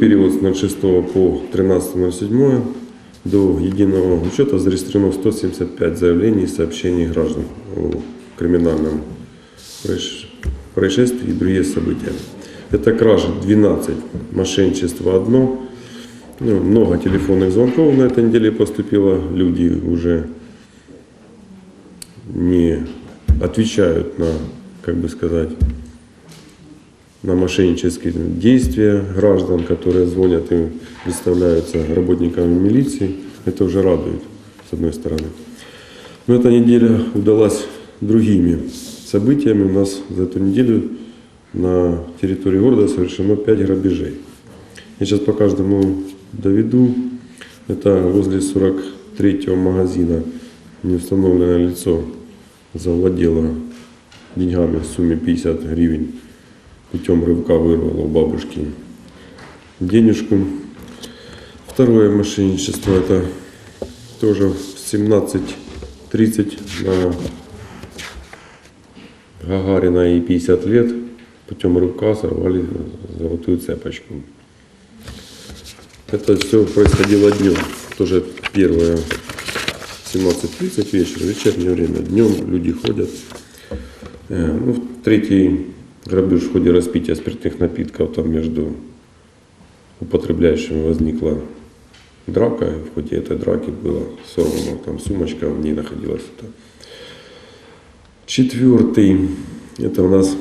период с 06 по 13.07 до единого учета зарегистрировано 175 заявлений и сообщений граждан о криминальном происшествии и другие события. Это кражи 12, мошенничество одно. Ну, много телефонных звонков на этой неделе поступило. Люди уже не отвечают на, как бы сказать, на мошеннические действия граждан, которые звонят и представляются работниками милиции. Это уже радует, с одной стороны. Но эта неделя удалась другими событиями. У нас за эту неделю на территории города совершено 5 грабежей. Я сейчас по каждому доведу. Это возле 43-го магазина неустановленное лицо завладело деньгами в сумме 50 гривен путем рывка вырвало у бабушки денежку. Второе мошенничество это тоже в 17.30 на Гагарина и 50 лет путем рывка сорвали золотую цепочку. Это все происходило днем. Тоже первое 17.30 вечера, вечернее время. Днем люди ходят. Э, Ну, третий грабеж в ходе распития спиртных напитков там между употребляющими возникла драка. И в ходе этой драки была сорвана там сумочка, в ней находилась это. Четвертый, это у нас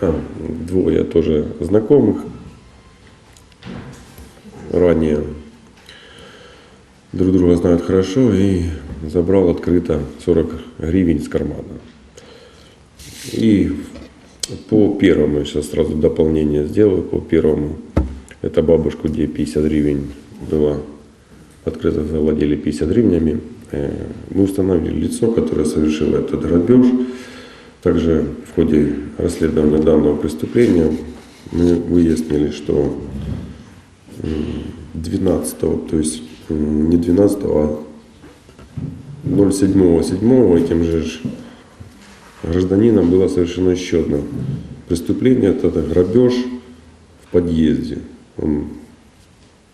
а, двое тоже знакомых ранее друг друга знают хорошо и забрал открыто 40 гривен из кармана. И по первому, сейчас сразу дополнение сделаю, по первому, это бабушку, где 50 гривен было открыто завладели 50 гривнями. Э, Мы установили лицо, которое совершило этот грабеж. Также в ходе расследования данного преступления мы выяснили, что 12, то есть не 12, а 07.07 этим же гражданином было совершено еще одно преступление, это грабеж в подъезде. Он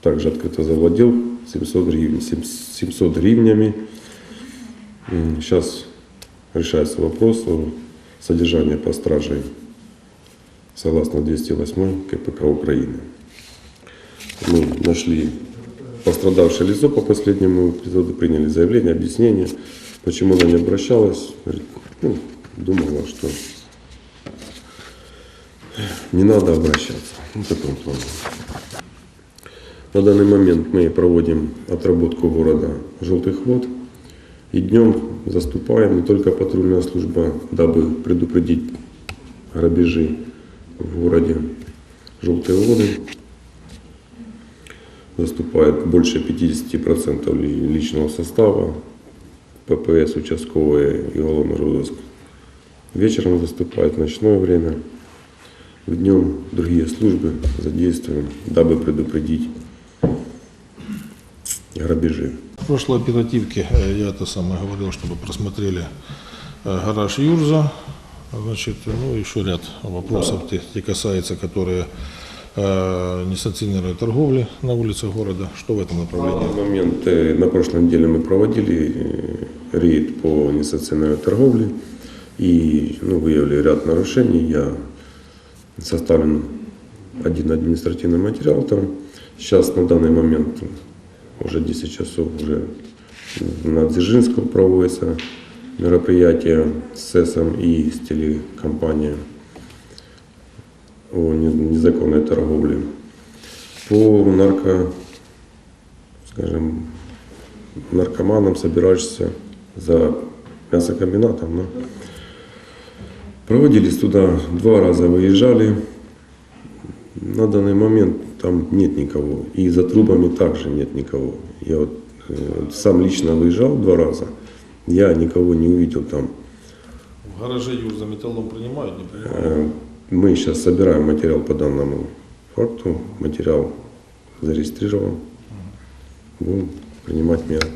также открыто завладел 700 гривен, 700 гривнями. Сейчас решается вопрос о содержании под стражей согласно 208 КПК Украины. Мы нашли пострадавшее лицо по последнему эпизоду, приняли заявление, объяснение, почему она не обращалась. Ну, думала, что не надо обращаться. Ну, такой план. На данный момент мы проводим отработку города желтых вод. И днем заступаем не только патрульная служба, дабы предупредить грабежи в городе желтые воды. Заступает больше 50% ли- личного состава, ППС, участковые и уголовный розыск. Вечером заступает в ночное время. В днем другие службы задействуем, дабы предупредить грабежи. В прошлой оперативке э, я это самое говорил, чтобы просмотрели э, гараж Юрза. Значит, ну, еще ряд вопросов, те, те касается, которые несанкционированной торговли на улицах города. Что в этом На направлении? данный момент на прошлой неделе мы проводили рейд по несанкционированной торговле и ну, выявили ряд нарушений. Я составлен один административный материал там. Сейчас на данный момент уже 10 часов уже на Дзержинском проводится мероприятие с СЭСом и с телекомпанией о не- незаконной торговле. По нарко, скажем, наркоманам, собираешься за мясокомбинатом. Ну, проводились туда, два раза выезжали. На данный момент там нет никого. И за трубами также нет никого. Я вот э, сам лично выезжал два раза. Я никого не увидел там. В гараже Юрза металлом принимают, не принимают? Мы сейчас собираем материал по данному факту. Материал зарегистрирован. Будем принимать меры.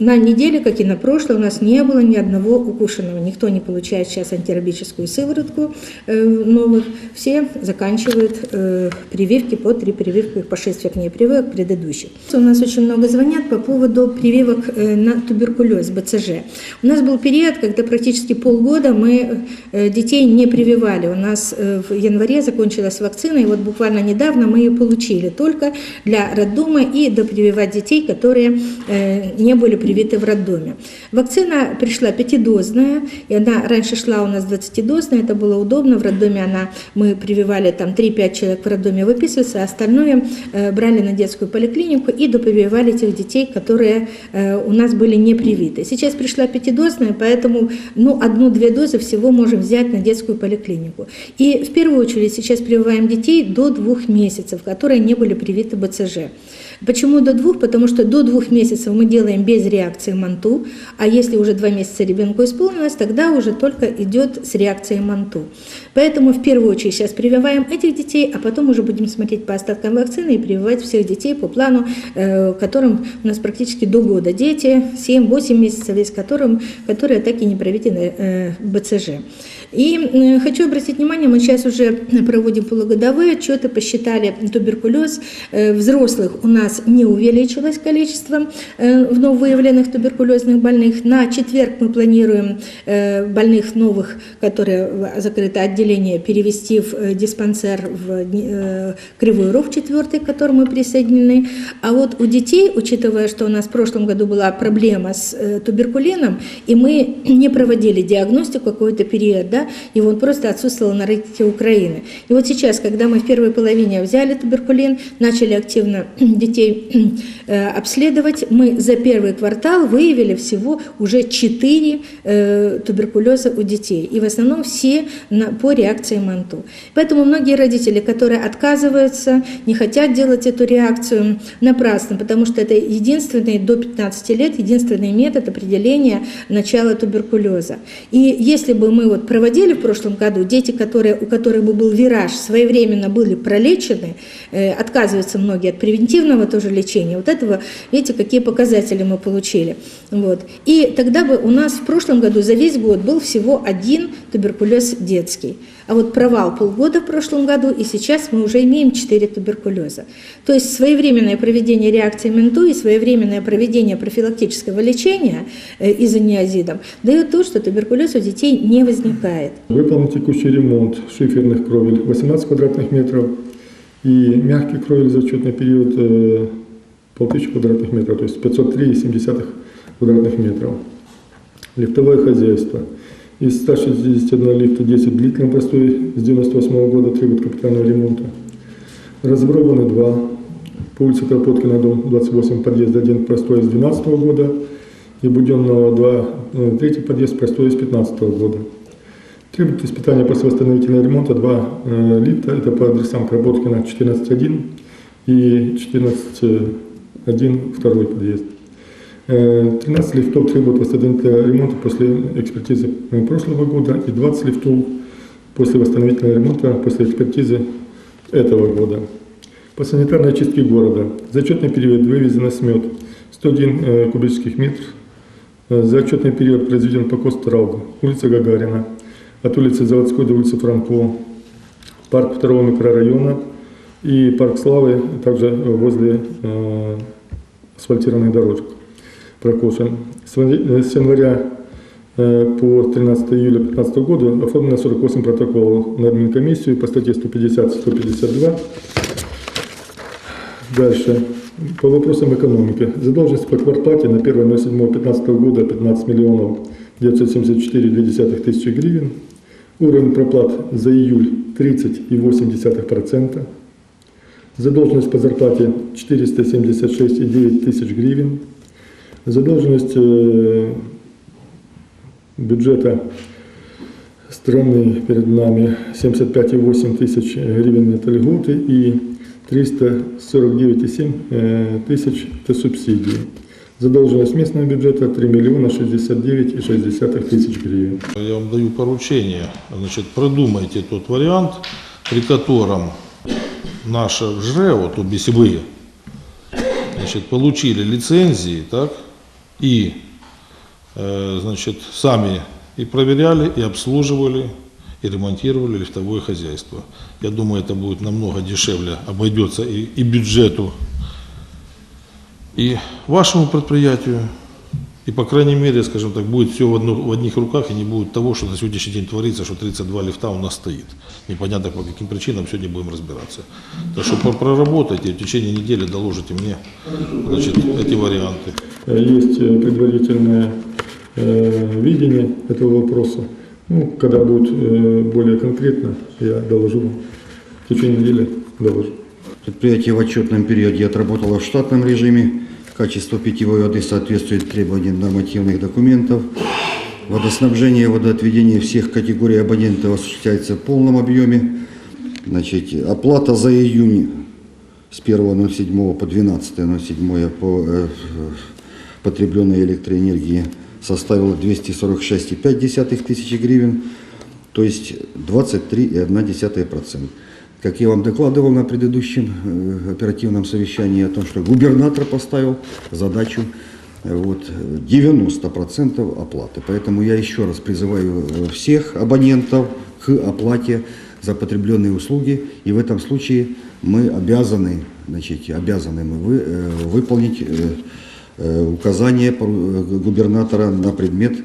На неделе, как и на прошлой, у нас не было ни одного укушенного. Никто не получает сейчас антирабическую сыворотку э, новых. Все заканчивают э, прививки по три прививки, по шесть вернее прививок предыдущих. У нас очень много звонят по поводу прививок э, на туберкулез, БЦЖ. У нас был период, когда практически полгода мы детей не прививали. У нас в январе закончилась вакцина, и вот буквально недавно мы ее получили только для роддома и допрививать детей, которые не были привиты в роддоме. Вакцина пришла пятидозная, и она раньше шла у нас 20-дозная, это было удобно, в роддоме она, мы прививали там 3-5 человек в роддоме выписываются, а остальное э, брали на детскую поликлинику и допрививали тех детей, которые э, у нас были не привиты. Сейчас пришла пятидозная, поэтому ну, одну-две дозы всего можем взять на детскую поликлинику. И в первую очередь сейчас прививаем детей до двух месяцев, которые не были привиты БЦЖ. Почему до двух? Потому что до двух месяцев мы делаем без реакции МАНТУ, а если уже два месяца ребенку исполнилось, тогда уже только идет с реакцией МАНТУ. Поэтому в первую очередь сейчас прививаем этих детей, а потом уже будем смотреть по остаткам вакцины и прививать всех детей по плану, э, которым у нас практически до года дети, 7-8 месяцев, есть которым, которые так и не проведены э, БЦЖ. И э, хочу обратить внимание, мы сейчас уже проводим полугодовые отчеты, посчитали туберкулез. Взрослых у нас не увеличилось количество э, вновь выявленных туберкулезных больных. На четверг мы планируем э, больных новых, которые в закрытое отделение, перевести в э, диспансер в э, Кривой Ров четвертый, к которому мы присоединены. А вот у детей, учитывая, что у нас в прошлом году была проблема с э, туберкулином, и мы не проводили диагностику какой-то период, да, и он просто отсутствовал на рынке Украины. И вот сейчас, когда мы в первой половине взяли туберкулин, начали активно детей э, обследовать, мы за первый квартал выявили всего уже 4 э, туберкулеза у детей. И в основном все на, по реакции МАНТУ. Поэтому многие родители, которые отказываются, не хотят делать эту реакцию, напрасно, потому что это единственный до 15 лет, единственный метод определения начала туберкулеза. И если бы мы вот проводили в прошлом году, дети, которые, у которых бы был вираж, своевременно были пролечены, э, отказываются многие от превентивного тоже лечения, вот этого, видите, какие показатели мы получили. Вот. И тогда бы у нас в прошлом году за весь год был всего один туберкулез детский. А вот провал полгода в прошлом году, и сейчас мы уже имеем 4 туберкулеза. То есть своевременное проведение реакции МЕНТУ и своевременное проведение профилактического лечения э, изониазидом дает то, что туберкулез у детей не возникает. Выполнен текущий ремонт шиферных кровель 18 квадратных метров и мягкий кровель за отчетный период э, 1500 квадратных метров, то есть 503,7 квадратных метров. Лифтовое хозяйство. Из 161 лифта 10 длительный простой с 98 года требует капитального ремонта. Разобраны два. По улице Кропоткина, дом 28, подъезд 1, простой с 12 года. И Буденного 2, э, третий подъезд, простой с 15 года. Требует испытания после восстановительного ремонта два э, лифта. Это по адресам Кропоткина 14.1 и 14.1 второй подъезд. Э, 13 лифтов требуют восстановительного ремонта после экспертизы э, прошлого года и 20 лифтов после восстановительного ремонта после экспертизы этого года. По санитарной очистке города. За отчетный период вывезено смет 101 э, кубических метров. Э, За отчетный период произведен покос травы. Улица Гагарина. От улицы Заводской до улицы Франко. Парк второго микрорайона и парк Славы, также возле э, асфальтированных дорожек прокошен. Января- с января э, по 13 июля 2015 года оформлено 48 протоколов на админкомиссию по статье 150-152. Дальше. По вопросам экономики. Задолженность по квартплате на 1.07.15 года 15 миллионов 974,2 тысячи гривен. Уровень проплат за июль 30,8%. Задолженность по зарплате 476,9 тысяч гривен. Задолженность э, бюджета страны перед нами 75,8 тысяч гривен это льготы и 349,7 э, тысяч это субсидии. Задолженность местного бюджета 3 миллиона 69,6 тысяч гривен. Я вам даю поручение, значит, продумайте тот вариант, при котором наше ЖРЭ, вот, если вы значит, получили лицензии, так, и э, значит, сами и проверяли, и обслуживали, и ремонтировали лифтовое хозяйство. Я думаю, это будет намного дешевле, обойдется и, и бюджету, и вашему предприятию, и, по крайней мере, скажем так, будет все в, одну- в одних руках, и не будет того, что на сегодняшний день творится, что 32 лифта у нас стоит. Непонятно по каким причинам, сегодня будем разбираться. Так что про- проработайте, в течение недели доложите мне значит, эти варианты. Э, Есть э, предварительное э, видение этого вопроса. Ну, когда будет э, более конкретно, я доложу вам. В течение недели доложу. Предприятие в отчетном периоде отработало в штатном режиме. Качество питьевой воды соответствует требованиям нормативных документов. Водоснабжение и водоотведение всех категорий абонентов осуществляется в полном объеме. Значит, оплата за июнь с 1.07 по 12.07 по э, потребленной электроэнергии составила 246,5 тысячи гривен, то есть 23,1%. Как я вам докладывал на предыдущем э, оперативном совещании о том, что губернатор поставил задачу э, вот, 90% оплаты. Поэтому я еще раз призываю э, всех абонентов к оплате за потребленные услуги. И в этом случае мы обязаны, значит, обязаны мы вы, выполнить указание губернатора на предмет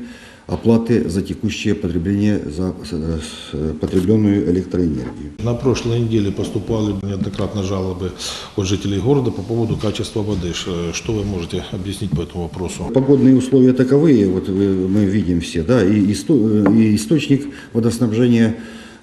оплаты за текущее потребление, за э, э, потребленную электроэнергию. На прошлой неделе поступали неоднократно жалобы от жителей города по поводу качества воды. Ш- Что вы можете объяснить по этому вопросу? Погодные условия таковые, вот мы видим все, да, и, исто- и источник водоснабжения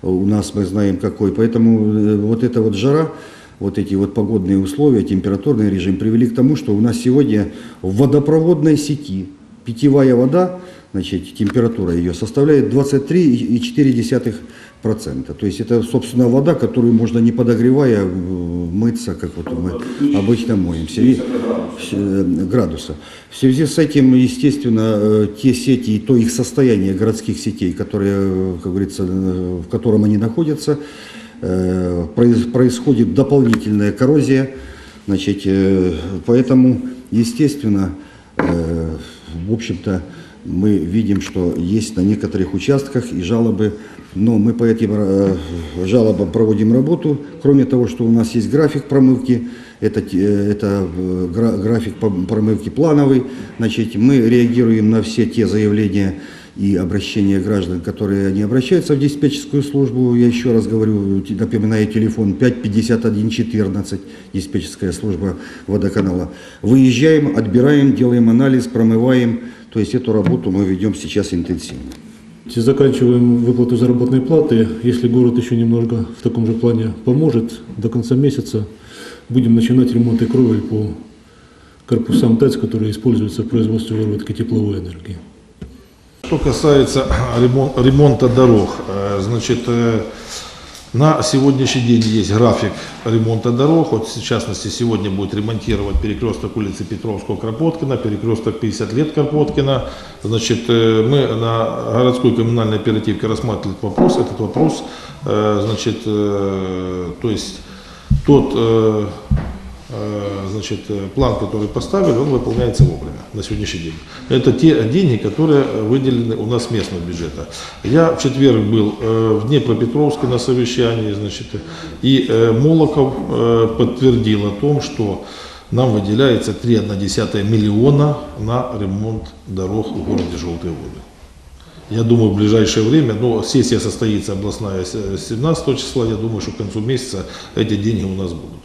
у нас мы знаем какой, поэтому э, вот эта вот жара, вот эти вот погодные условия, температурный режим привели к тому, что у нас сегодня в водопроводной сети питьевая вода, значит, температура ее составляет 23,4%. То есть это, собственно, вода, которую можно не подогревая мыться, как вот мы обычно моемся. И, э, градуса. В связи с этим, естественно, э, те сети и то их состояние городских сетей, которые, э, как говорится, в котором они находятся, происходит дополнительная коррозия. Значит, поэтому, естественно, в общем-то, мы видим, что есть на некоторых участках и жалобы, но мы по этим э, жалобам проводим работу. Кроме того, что у нас есть график промывки, это, те- это э, гра- график промывки плановый, значит, мы реагируем на все те заявления и обращения граждан, которые они обращаются в диспетчерскую службу. Я еще раз говорю, напоминаю, телефон 55114, диспетчерская служба водоканала. Выезжаем, отбираем, делаем анализ, промываем. То есть эту работу мы ведем сейчас интенсивно. Заканчиваем выплату заработной платы. Если город еще немного в таком же плане поможет, до конца месяца будем начинать ремонт и кровель по корпусам ТЭЦ, которые используются в производстве выработки тепловой энергии. Что касается ремон- ремонта дорог, э, значит, э, на сегодняшний день есть график ремонта дорог. Вот, в частности, сегодня будет ремонтировать перекресток улицы Петровского-Кропоткина, перекресток 50 лет Кропоткина. Значит, э, мы на городской коммунальной оперативке рассматривали этот вопрос. Этот вопрос, значит, то есть тот значит, э, план, который поставили, он выполняется вовремя на сегодняшний день. Это те деньги, которые э, выделены у нас местного бюджета. Я в четверг был э, в Днепропетровске на совещании, значит, и э, Молоков э, подтвердил о том, что нам выделяется 3,1 миллиона на ремонт дорог в городе Желтые Воды. Я думаю, в ближайшее время, но сессия состоится областная с- 17 числа, я думаю, что к концу месяца эти деньги у нас будут.